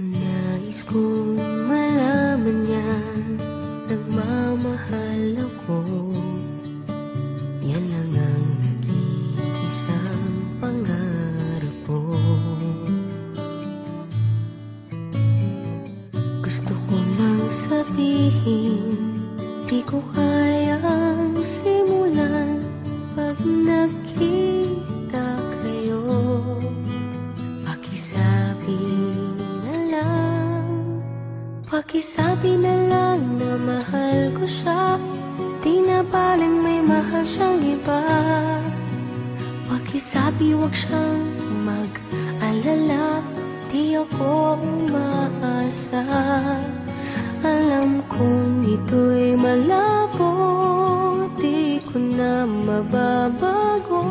Nais kong malaman niya Nagmamahal ako. Yan lang ang nag-iisang pangarap ko. Gusto ko mang sabihin Di ko kayang simulan Pag nakita Pakisabi na lang na mahal ko siya. Di na baling may mahal siyang iba. Pakisabi wag siyang mag-alala. Di ako umaasa. Alam kong ito'y malabo Di ko na mababago.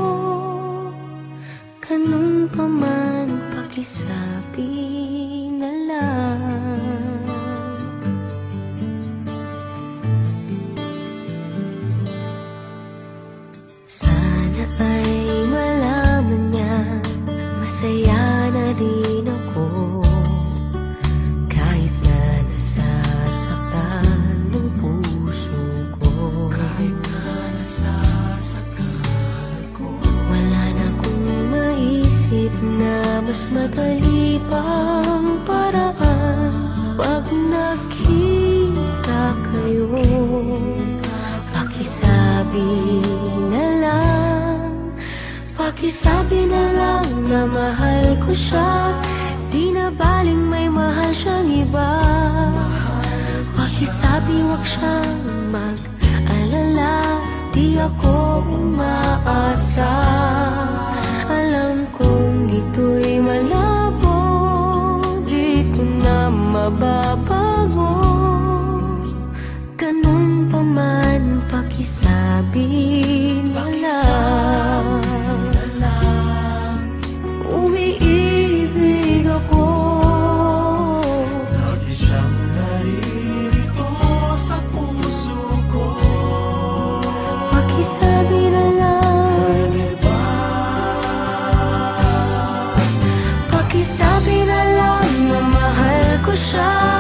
Ganun pa man pakisabi na lang maisip na mas madali pang paraan Pag nakita kayo. Pakisabi na lang Pakisabi na lang na mahal ko siya. Di na baling may mahal siyang iba. Pakisabi wag siyang mag-alala. Di ako umaasa kong ito'y malabo Di ko na mababago. Ganun pa man pakisabi na lang. Umiibig ako. Lagi siyang naririto sa puso ko. Pakisabi Pakisabi na lang na mahal ko siya.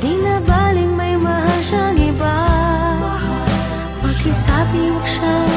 Di baling may mahal iba. Pakisabi wag siyang